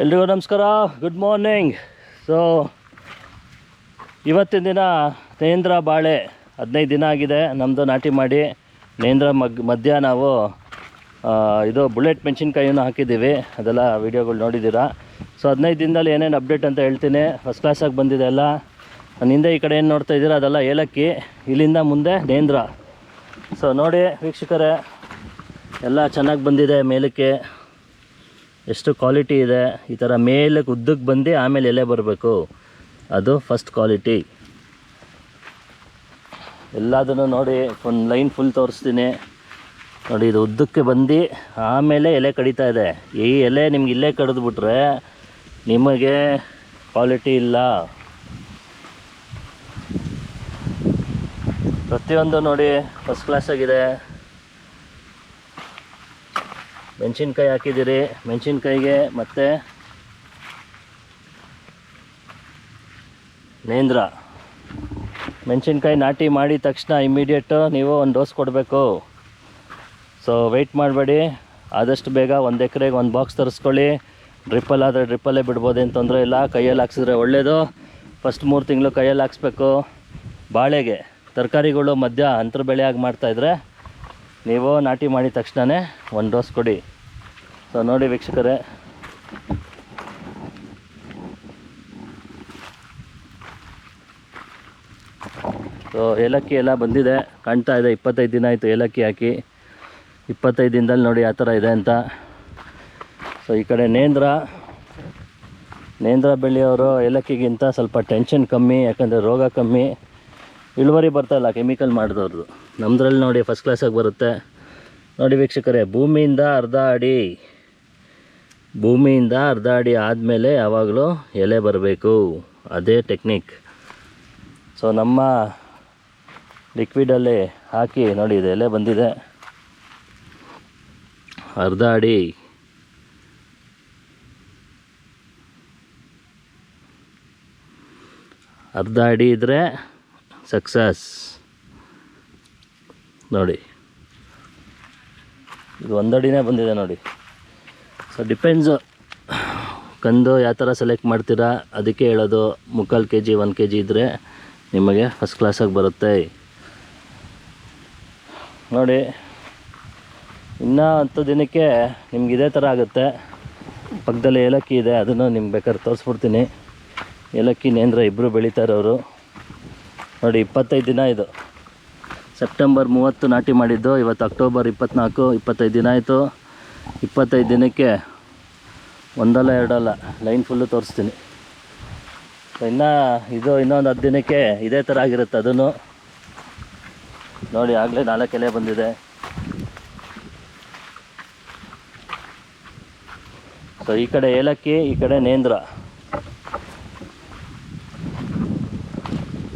ಎಲ್ರಿಗೂ ನಮಸ್ಕಾರ. Good morning so ಇವತ್ತಿನ ದಿನ ನೇಂದ್ರ ಬಾಳೆ ಹದಿನೈದು ದಿನ ಆಗಿದೆ. ನಮ್ಮದು ನಾಟಿ ಮಾಡಿ ನೇಂದ್ರ ಮಗ್ ಮಧ್ಯ ನಾವು ಇದು ಬುಲೆಟ್ ಮೆಣಸಿನ್ಕಾಯಿಯನ್ನು ಹಾಕಿದ್ದೀವಿ. ಅದೆಲ್ಲ ವೀಡಿಯೋಗಳು ನೋಡಿದ್ದೀರಾ. ಸೊ ಹದಿನೈದು ದಿನದಲ್ಲಿ ಏನೇನು ಅಪ್ಡೇಟ್ ಅಂತ ಹೇಳ್ತೀನಿ. ಫಸ್ಟ್ ಕ್ಲಾಸಾಗಿ ಬಂದಿದೆ ಎಲ್ಲ. ಹಿಂದೆ ಈ ಕಡೆ ಏನು ನೋಡ್ತಾ ಇದ್ದೀರಾ, ಅದೆಲ್ಲ ಏಲಕ್ಕಿ, ಇಲ್ಲಿಂದ ಮುಂದೆ ನೇಂದ್ರ. ಸೊ ನೋಡಿ ವೀಕ್ಷಕರೇ, ಎಲ್ಲ ಚೆನ್ನಾಗಿ ಬಂದಿದೆ ಮೇಲಕ್ಕೆ. ಎಷ್ಟು ಕ್ವಾಲಿಟಿ ಇದೆ, ಈ ಥರ ಮೇಲಕ್ಕೆ ಉದ್ದಕ್ಕೆ ಬಂದು ಆಮೇಲೆ ಎಲೆ ಬರಬೇಕು. ಅದು ಫಸ್ಟ್ ಕ್ವಾಲಿಟಿ ಎಲ್ಲದನ್ನು ನೋಡಿ, ಒಂದು ಲೈನ್ ಫುಲ್ ತೋರಿಸ್ತೀನಿ. ನೋಡಿ, ಇದು ಉದ್ದಕ್ಕೆ ಬಂದು ಆಮೇಲೆ ಎಲೆ ಕಡಿತಾ ಇದೆ. ಈ ಎಲೆ ನಿಮ್ಗೆ ಇಲ್ಲೇ ಕಡಿದ್ಬಿಟ್ರೆ ನಿಮಗೆ ಕ್ವಾಲಿಟಿ ಇಲ್ಲ. ಪ್ರತಿಯೊಂದು ನೋಡಿ ಫಸ್ಟ್ ಕ್ಲಾಸ್ ಆಗಿದೆ. ಮೆಣಸಿನ್ಕಾಯಿ ಹಾಕಿದ್ದೀರಿ. ಮೆಣಸಿನ್ಕಾಯಿಗೆ ಮತ್ತು ನೇಂದ್ರ. ಮೆಣಸಿನ್ಕಾಯಿ ನಾಟಿ ಮಾಡಿದ ತಕ್ಷಣ ಇಮ್ಮಿಡಿಯೇಟು ನೀವು ಒಂದು ಡೋಸ್ ಕೊಡಬೇಕು. ಸೊ ವೆಯ್ಟ್ ಮಾಡಬೇಡಿ. ಆದಷ್ಟು ಬೇಗ ಒಂದು ಎಕರೆಗೆ ಒಂದು ಬಾಕ್ಸ್ ತರಿಸ್ಕೊಳ್ಳಿ. ಡ್ರಿಪ್ಪಲ್ಲಿ ಆದರೆ ಡ್ರಿಪ್ಪಲ್ಲೇ ಬಿಡ್ಬೋದೇನು ತೊಂದರೆ ಇಲ್ಲ. ಕೈಯಲ್ಲಿ ಹಾಕ್ಸಿದ್ರೆ ಒಳ್ಳೆಯದು ಫಸ್ಟ್ ಮೂರು ತಿಂಗಳು ಕೈಯಲ್ಲಿ ಹಾಕ್ಸ್ಬೇಕು. ಬಾಳೆಗೆ, ತರಕಾರಿಗಳು ಮಧ್ಯ ಅಂತರ ಬೆಳೆಯಾಗಿ ಮಾಡ್ತಾಯಿದ್ರೆ ನೀವು ನಾಟಿ ಮಾಡಿದ ತಕ್ಷಣವೇ ಒಂದು ಡೋಸ್ ಕೊಡಿ. ಸೊ ನೋಡಿ ವೀಕ್ಷಕರೇ. ಸೊ ಏಲಕ್ಕಿ ಎಲ್ಲ ಬಂದಿದೆ. ಕಾಣ್ತಾ ಇದೆ, ಇಪ್ಪತ್ತೈದು ದಿನ ಆಯಿತು ಏಲಕ್ಕಿ ಹಾಕಿ. ಇಪ್ಪತ್ತೈದು ದಿನದಲ್ಲಿ ನೋಡಿ ಆ ಥರ ಇದೆ ಅಂತ. ಸೊ ಈ ಕಡೆ ನೇಂದ್ರ. ನೇಂದ್ರ ಬೆಳೆಯೋರು ಏಲಕ್ಕಿಗಿಂತ ಸ್ವಲ್ಪ ಟೆನ್ಷನ್ ಕಮ್ಮಿ, ಯಾಕಂದರೆ ರೋಗ ಕಮ್ಮಿ. ಇಳುವರಿ ಬರ್ತಾಯಿಲ್ಲ ಕೆಮಿಕಲ್ ಮಾಡಿದವ್ರದ್ದು. ನಮ್ಮದ್ರಲ್ಲಿ ನೋಡಿ ಫಸ್ಟ್ ಕ್ಲಾಸಾಗಿ ಬರುತ್ತೆ. ನೋಡಿ ವೀಕ್ಷಕರೇ, ಭೂಮಿಯಿಂದ ಅರ್ಧ ಅಡಿ. ಭೂಮಿಯಿಂದ ಅರ್ಧ ಅಡಿ ಆದಮೇಲೆ ಯಾವಾಗಲೂ ಎಲೆ ಬರಬೇಕು. ಅದೇ ಟೆಕ್ನಿಕ್. ಸೊ, ನಮ್ಮ ಲಿಕ್ವಿಡಲ್ಲಿ ಹಾಕಿ ನೋಡಿ, ಇದು ಎಲೆ ಬಂದಿದೆ. ಅರ್ಧ ಅಡಿ ಅರ್ಧ ಅಡಿ ಇದ್ದರೆ ಸಕ್ಸಸ್. ನೋಡಿ. ಇದು ಒಂದಡಿನೇ ಬಂದಿದೆ ನೋಡಿ. ಸೊ ಡಿಪೆಂಡ್ಸು ಕಂದು ಯಾವ ಥರ ಸೆಲೆಕ್ಟ್ ಮಾಡ್ತೀರಾ, ಅದಕ್ಕೆ ಹೇಳೋದು ಮುಕ್ಕಾಲು K G one K G ಇದ್ದರೆ ನಿಮಗೆ ಫಸ್ಟ್ ಕ್ಲಾಸಾಗಿ ಬರುತ್ತೆ. ನೋಡಿ, ಇನ್ನೂ ಹತ್ತು ದಿನಕ್ಕೆ ನಿಮ್ಗೆ ಇದೇ ಥರ ಆಗುತ್ತೆ. ಪಕ್ಕದಲ್ಲಿ ಏಲಕ್ಕಿ ಇದೆ, ಅದನ್ನು ನಿಮ್ಗೆ ಬೇಕಾದ್ರೆ ತೋರಿಸ್ಬಿಡ್ತೀನಿ. ಏಲಕ್ಕಿ ನೇಂದ್ರ ಇಬ್ಬರು ಬೆಳೀತಾರೆ ಅವರು ನೋಡಿ, ಇಪ್ಪತ್ತೈದು ದಿನ ಇದು. ಸೆಪ್ಟೆಂಬರ್ ಮೂವತ್ತು ನಾಟಿ ಮಾಡಿದ್ದು, ಇವತ್ತು ಅಕ್ಟೋಬರ್ ಇಪ್ಪತ್ತ್ನಾಲ್ಕು ಇಪ್ಪತ್ತೈದು ದಿನ ಆಯಿತು. ಇಪ್ಪತ್ತೈದು ದಿನಕ್ಕೆ ಒಂದಲ್ಲ ಎರಡಲ್ಲ ಲೈನ್ ಫುಲ್ಲು ತೋರಿಸ್ತೀನಿ. ಇನ್ನು ಇದು ಇನ್ನೊಂದು ಹತ್ತು ದಿನಕ್ಕೆ ಇದೇ ಥರ ಆಗಿರುತ್ತೆ ಅದನ್ನು. ನೋಡಿ, ಆಗಲೇ ನಾಲ್ಕು ಎಲೆ ಬಂದಿದೆ. ಸೊ ಈ ಕಡೆ ಏಲಕ್ಕಿ, ಈ ಕಡೆ ನೇಂದ್ರ.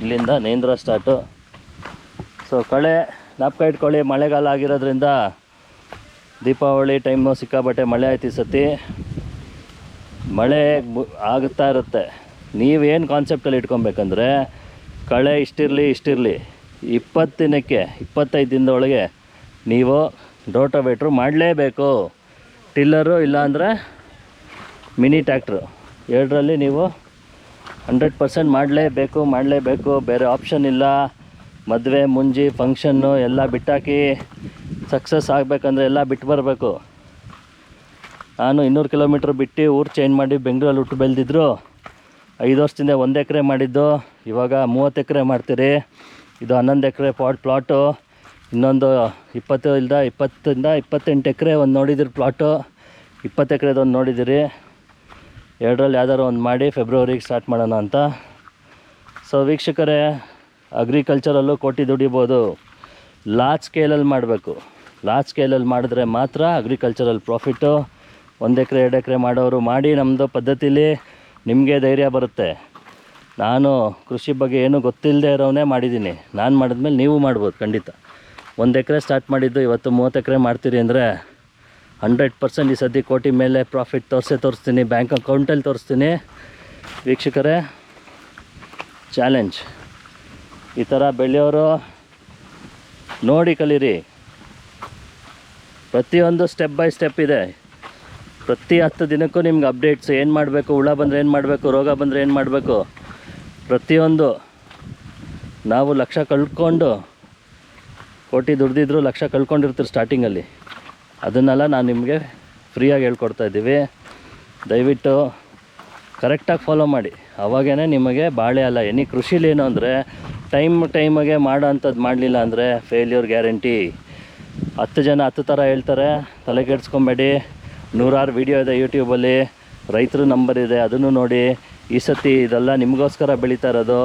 ಇಲ್ಲಿಂದ ನೇಂದ್ರ ಸ್ಟಾರ್ಟು ಸೊ ಕಳೆ ನಾಪ್ಕ ಇಟ್ಕೊಳ್ಳಿ ಮಳೆಗಾಲ ಆಗಿರೋದ್ರಿಂದ ದೀಪಾವಳಿ ಟೈಮು ಸಿಕ್ಕಾಬಟ್ಟೆ ಮಳೆ ಆಯ್ತು ಈ ಸತಿ. ಮಳೆ ಆಗುತ್ತಾ ಇರುತ್ತೆ. ನೀವೇನು ಕಾನ್ಸೆಪ್ಟಲ್ಲಿ ಇಟ್ಕೊಬೇಕಂದ್ರೆ, ಕಳೆ ಇಷ್ಟಿರಲಿ ಇಷ್ಟಿರಲಿ, ಇಪ್ಪತ್ತು ದಿನಕ್ಕೆ, ಇಪ್ಪತ್ತೈದು ದಿನದೊಳಗೆ ನೀವು ರೋಟೋವೇಟ್ರು ಮಾಡಲೇಬೇಕು. ಟಿಲ್ಲರು ಇಲ್ಲಾಂದರೆ ಮಿನಿ ಟ್ಯಾಕ್ಟ್ರು ಎರಡರಲ್ಲಿ ನೀವು ಹಂಡ್ರೆಡ್ ಪರ್ಸೆಂಟ್ ಮಾಡಲೇಬೇಕು ಮಾಡಲೇಬೇಕು. ಬೇರೆ ಆಪ್ಷನ್ ಇಲ್ಲ. ಮದುವೆ, ಮುಂಜಿ, ಫಂಕ್ಷನ್ನು ಎಲ್ಲ ಬಿಟ್ಟಾಕಿ ಸಕ್ಸಸ್ ಆಗಬೇಕಂದ್ರೆ ಎಲ್ಲ ಬಿಟ್ಟು ಬರಬೇಕು. ನಾನು ಇನ್ನೂರು ಕಿಲೋಮೀಟ್ರ್ ಬಿಟ್ಟು ಊರು ಚೇಂಜ್ ಮಾಡಿ ಬೆಂಗಳೂರಲ್ಲಿ ಹುಟ್ಟು ಬೆಳೆದಿದ್ರು. ಐದು ವರ್ಷದಿಂದ ಒಂದು ಎಕರೆ ಮಾಡಿದ್ದು. ಇವಾಗ ಮೂವತ್ತು ಎಕರೆ ಮಾಡ್ತೀರಿ. ಇದು ಹನ್ನೊಂದು ಎಕರೆ ಪಾಟ್ ಪ್ಲಾಟು ಇನ್ನೊಂದು ಇಪ್ಪತ್ತು ಇಲ್ದ ಇಪ್ಪತ್ತಿಂದ ಇಪ್ಪತ್ತೆಂಟು ಎಕರೆ ಒಂದು ನೋಡಿದಿರಿ ಪ್ಲಾಟು ಇಪ್ಪತ್ತು ಎಕರೆದು ಒಂದು ನೋಡಿದ್ದೀರಿ ಎರಡರಲ್ಲಿ ಯಾವ್ದಾರು ಒಂದು ಮಾಡಿ ಫೆಬ್ರವರಿಗೆ ಸ್ಟಾರ್ಟ್ ಮಾಡೋಣ ಅಂತ. ಸೊ ವೀಕ್ಷಕರೇ ಅಗ್ರಿಕಲ್ಚರಲ್ಲೂ ಕೋಟಿ ದುಡಿಬೋದು. ಲಾರ್ಜ್ ಸ್ಕೇಲಲ್ಲಿ ಮಾಡಬೇಕು. ಲಾರ್ಜ್ ಸ್ಕೇಲಲ್ಲಿ ಮಾಡಿದ್ರೆ ಮಾತ್ರ ಅಗ್ರಿಕಲ್ಚರಲ್ ಪ್ರಾಫಿಟ್ಟು ಒಂದು ಎಕರೆ, ಎರಡು ಎಕರೆ ಮಾಡೋರು ಮಾಡಿ ನಮ್ಮದು ಪದ್ಧತಿಲಿ ನಿಮಗೆ ಧೈರ್ಯ ಬರುತ್ತೆ. ನಾನು ಕೃಷಿ ಬಗ್ಗೆ ಏನೂ ಗೊತ್ತಿಲ್ಲದೆ ಇರೋವನ್ನೇ ಮಾಡಿದ್ದೀನಿ. ನಾನು ಮಾಡಿದ್ಮೇಲೆ ನೀವು ಮಾಡ್ಬೋದು ಖಂಡಿತ. ಒಂದು ಎಕರೆ ಸ್ಟಾರ್ಟ್ ಮಾಡಿದ್ದು ಇವತ್ತು ಮೂವತ್ತು ಎಕರೆ ಮಾಡ್ತೀರಿ ಅಂದರೆ ಹಂಡ್ರೆಡ್ ಪರ್ಸೆಂಟ್ ಈ ಸದ್ಯ ಕೋಟಿ ಮೇಲೆ ಪ್ರಾಫಿಟ್ ತೋರಿಸೇ ತೋರಿಸ್ತೀನಿ ಬ್ಯಾಂಕ್ ಅಕೌಂಟಲ್ಲಿ ತೋರಿಸ್ತೀನಿ. ವೀಕ್ಷಕರೇ ಚಾಲೆಂಜ್ ಈ ಥರ ಬೆಳೆಯೋರು ನೋಡಿ ಕಲೀರಿ. ಪ್ರತಿಯೊಂದು ಸ್ಟೆಪ್ ಬೈ ಸ್ಟೆಪ್ ಇದೆ. ಪ್ರತಿ ಹತ್ತು ದಿನಕ್ಕೂ ನಿಮ್ಗೆ ಅಪ್ಡೇಟ್ಸ್ ಏನು ಮಾಡಬೇಕು, ಹುಳ ಬಂದರೆ ಏನು ಮಾಡಬೇಕು, ರೋಗ ಬಂದರೆ ಏನು ಮಾಡಬೇಕು, ಪ್ರತಿಯೊಂದು ನಾವು ಲಕ್ಷ ಕಳ್ಕೊಂಡು, ಕೋಟಿ ದುಡ್ದಿದ್ರು ಲಕ್ಷ ಕಳ್ಕೊಂಡಿರ್ತೀರಿ ಸ್ಟಾರ್ಟಿಂಗಲ್ಲಿ ಅದನ್ನೆಲ್ಲ ನಾನು ನಿಮಗೆ ಫ್ರೀಯಾಗಿ ಹೇಳ್ಕೊಡ್ತಾ ಇದ್ದೀವಿ. ದಯವಿಟ್ಟು ಕರೆಕ್ಟಾಗಿ ಫಾಲೋ ಮಾಡಿ. ಅವಾಗೇ ನಿಮಗೆ ಬಾಳೆ ಅಲ್ಲ, ಎನಿ ಕೃಷಿಲಿ ಏನು ಅಂದರೆ ಟೈಮ್ ಟೈಮಿಗೆ ಮಾಡೋ ಅಂಥದ್ದು ಮಾಡಲಿಲ್ಲ ಅಂದರೆ ಫೇಲ್ಯೂರ್ ಗ್ಯಾರಂಟಿ ಹತ್ತು ಜನ ಹತ್ತು ಥರ ಹೇಳ್ತಾರೆ, ತಲೆ ಕೆಡ್ಸ್ಕೊಬೇಡಿ. ನೂರಾರು ವಿಡಿಯೋ ಇದೆ ಯೂಟ್ಯೂಬಲ್ಲಿ ರೈತರು ನಂಬರ್ ಇದೆ, ಅದನ್ನು ನೋಡಿ. ಈ ಸತಿ ಇದೆಲ್ಲ ನಿಮಗೋಸ್ಕರ ಬೆಳೀತಾ ಇರೋದು.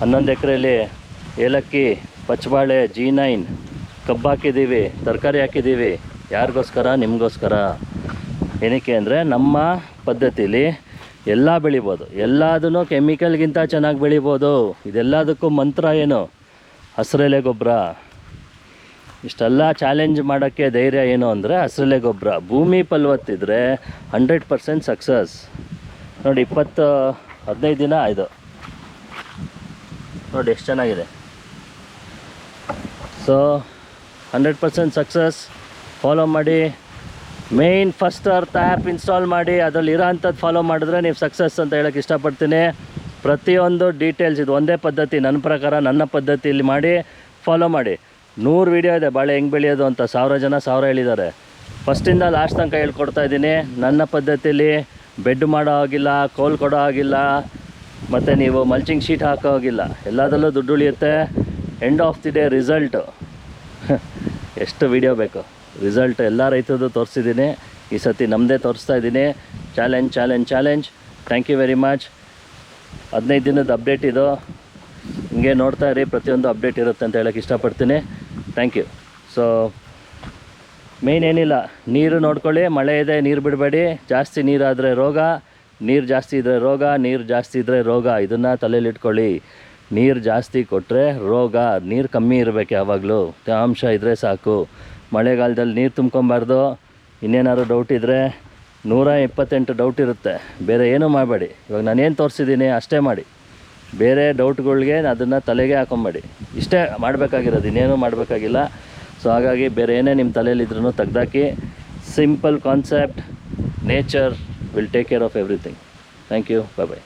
ಹನ್ನೊಂದು ಎಕರೆಯಲ್ಲಿ ಏಲಕ್ಕಿ ಪಚ್ಚಬಾಳೆ ಜಿ ನೈನ್ ಕಬ್ಬು ಹಾಕಿದ್ದೀವಿ, ತರಕಾರಿ ಹಾಕಿದ್ದೀವಿ. ಯಾರಿಗೋಸ್ಕರ? ನಿಮಗೋಸ್ಕರ. ಏನಕ್ಕೆ ಅಂದರೆ ನಮ್ಮ ಪದ್ಧತಿಲಿ ಎಲ್ಲ ಬೆಳಿಬೋದು. ಎಲ್ಲದನ್ನು ಕೆಮಿಕಲ್ಗಿಂತ ಚೆನ್ನಾಗಿ ಬೆಳಿಬೋದು. ಇದೆಲ್ಲದಕ್ಕೂ ಮಂತ್ರ ಏನು? ಹಸಿರೆಲೆ ಗೊಬ್ಬರ. ಇಷ್ಟೆಲ್ಲ ಚಾಲೆಂಜ್ ಮಾಡೋಕ್ಕೆ ಧೈರ್ಯ ಏನು ಅಂದರೆ ಹಸ್ರಲೆ ಗೊಬ್ಬರ ಭೂಮಿ ಫಲವತ್ತಿದ್ರೆ ಹಂಡ್ರೆಡ್ ಪರ್ಸೆಂಟ್ ಸಕ್ಸಸ್ ನೋಡಿ, ಇಪ್ಪತ್ತು, ಹದಿನೈದು ದಿನ ಇದು. ನೋಡಿ, ಎಷ್ಟು ಚೆನ್ನಾಗಿದೆ. So hundred percent success follow ಮಾಡಿ. ಮೇಯ್ನ್ ಫಸ್ಟ್ ಅರ್ಥ ಆ್ಯಪ್ ಇನ್ಸ್ಟಾಲ್ ಮಾಡಿ. ಅದರಲ್ಲಿ ಇರೋ ಅಂಥದ್ದು ಫಾಲೋ ಮಾಡಿದ್ರೆ ನೀವು ಸಕ್ಸಸ್ ಅಂತ ಹೇಳೋಕ್ಕೆ ಇಷ್ಟಪಡ್ತೀನಿ. ಪ್ರತಿಯೊಂದು ಡೀಟೇಲ್ಸ್ ಇದು ಒಂದೇ ಪದ್ಧತಿ. ನನ್ನ ಪ್ರಕಾರ ನನ್ನ ಪದ್ಧತಿಯಲ್ಲಿ ಮಾಡಿ. ಫಾಲೋ ಮಾಡಿ. ನೂರು ವೀಡಿಯೋ ಇದೆ, ಬಾಳೆ ಹೆಂಗೆ ಬೆಳೆಯೋದು ಅಂತ ಸಾವಿರ ಜನ ಸಾವಿರ ಹೇಳಿದ್ದಾರೆ. ಫಸ್ಟಿಂದ ಲಾಸ್ಟ್ ತನಕ ಹೇಳ್ಕೊಡ್ತಾ ಇದ್ದೀನಿ. ನನ್ನ ಪದ್ಧತಿಯಲ್ಲಿ ಬೆಡ್ ಮಾಡೋ ಆಗಿಲ್ಲ ಕೋಲ್ ಕೊಡೋ ಆಗಿಲ್ಲ ಮತ್ತು ನೀವು ಮಲ್ಚಿಂಗ್ ಶೀಟ್ ಹಾಕೋ ಹೋಗಿಲ್ಲ. ಎಲ್ಲದರಲ್ಲೂ ದುಡ್ಡು ಉಳಿಯುತ್ತೆ. End of the day result ಎಷ್ಟು ವೀಡಿಯೋ ಬೇಕು? ರಿಸಲ್ಟ್ ಎಲ್ಲ ರೈತರದ್ದು ತೋರಿಸಿದ್ದೀನಿ. ಈ ಸತಿ ನಮ್ಮದೇ ತೋರಿಸ್ತಾ ಇದ್ದೀನಿ. Challenge challenge challenge thank you very much ಹದಿನೈದು ದಿನದ ಅಪ್ಡೇಟ್ ಇದು. ಹಿಂಗೆ ನೋಡ್ತಾ ಇರಿ, ಪ್ರತಿಯೊಂದು ಅಪ್ಡೇಟ್ ಇರುತ್ತೆ ಅಂತ ಹೇಳೋಕ್ಕೆ ಇಷ್ಟಪಡ್ತೀನಿ. ಥ್ಯಾಂಕ್ ಯು ಸೊ ಮೇಯ್ನ್ ಏನಿಲ್ಲ, ನೀರು ನೋಡ್ಕೊಳ್ಳಿ, ಮಳೆ ಇದೆ, ನೀರು ಬಿಡಬೇಡಿ. ಜಾಸ್ತಿ ನೀರಾದರೆ ರೋಗ, ನೀರು ಜಾಸ್ತಿ ಇದ್ದರೆ ರೋಗ, ನೀರು ಜಾಸ್ತಿ ಇದ್ದರೆ ರೋಗ, ಇದನ್ನು ತಲೆಯಲ್ಲಿಟ್ಕೊಳ್ಳಿ ನೀರು ಜಾಸ್ತಿ ಕೊಟ್ಟರೆ ರೋಗ, ನೀರು ಕಮ್ಮಿ ಇರಬೇಕು ಯಾವಾಗಲೂ. ತೇವಾಂಶ ಇದ್ದರೆ ಸಾಕು. ಮಳೆಗಾಲದಲ್ಲಿ ನೀರು ತುಂಬ್ಕೊಬಾರ್ದು. ಇನ್ನೇನಾದ್ರು ಡೌಟ್ ಇದ್ದರೆ ನೂರ ಇಪ್ಪತ್ತೆಂಟು ಡೌಟ್ ಇರುತ್ತೆ. ಬೇರೆ ಏನೂ ಮಾಡಬೇಡಿ. ಇವಾಗ ನಾನೇನು ತೋರಿಸಿದ್ದೀನಿ ಅಷ್ಟೇ ಮಾಡಿ. ಬೇರೆ ಡೌಟ್ಗಳಿಗೆ ಅದನ್ನು ತಲೆಗೆ ಹಾಕೊಂಬೇಡಿ. ಇಷ್ಟೇ ಮಾಡಬೇಕಾಗಿರೋದು, ಇನ್ನೇನು ಮಾಡಬೇಕಾಗಿಲ್ಲ. ಸೊ ಹಾಗಾಗಿ ಬೇರೆ ಏನೇ ನಿಮ್ಮ ತಲೆಯಲ್ಲಿದ್ರೂ ತೆಗ್ದಾಕಿ simple concept nature will take care of everything thank you bye bye